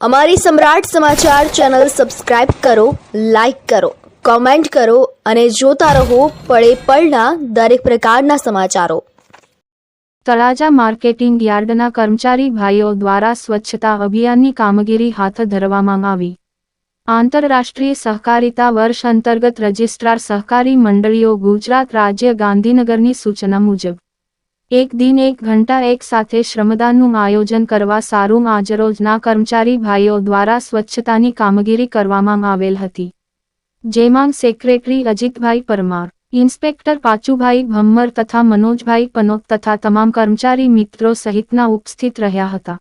અમારી Samrat Samachar channel subscribe કરો, like કરો, કોમેન્ટ કરો અને જોતા રહો પળે પળના દરેક પ્રકારના સમાચારો. તળાજા માર્કેટિંગ યાર્ડના કર્મચારી ભાઈઓ દ્વારા સ્વચ્છતા અભિયાનની કામગીરી હાથ ધરવામાં આવી. આંતરરાષ્ટ્રીય સહકારિતા વર્ષ અંતર્ગત રજિસ્ટ્રાર સહકારી મંડળીઓ ગુજરાત રાજ્ય ગાંધીનગરની સૂચના મુજબ એક દિન એક ઘંટા એક સાથે શ્રમદાનનું આયોજન કરવા સારું આજરોજના કર્મચારી ભાઈઓ દ્વારા સ્વચ્છતાની કામગીરી કરવામાં આવેલ હતી. જેમાં સેક્રેટરી અજીતભાઈ પરમાર, ઇન્સ્પેક્ટર પાચુભાઈ ભમ્મર તથા મનોજભાઈ પનોત તથા તમામ કર્મચારી મિત્રો સહિતના ઉપસ્થિત રહ્યા હતા.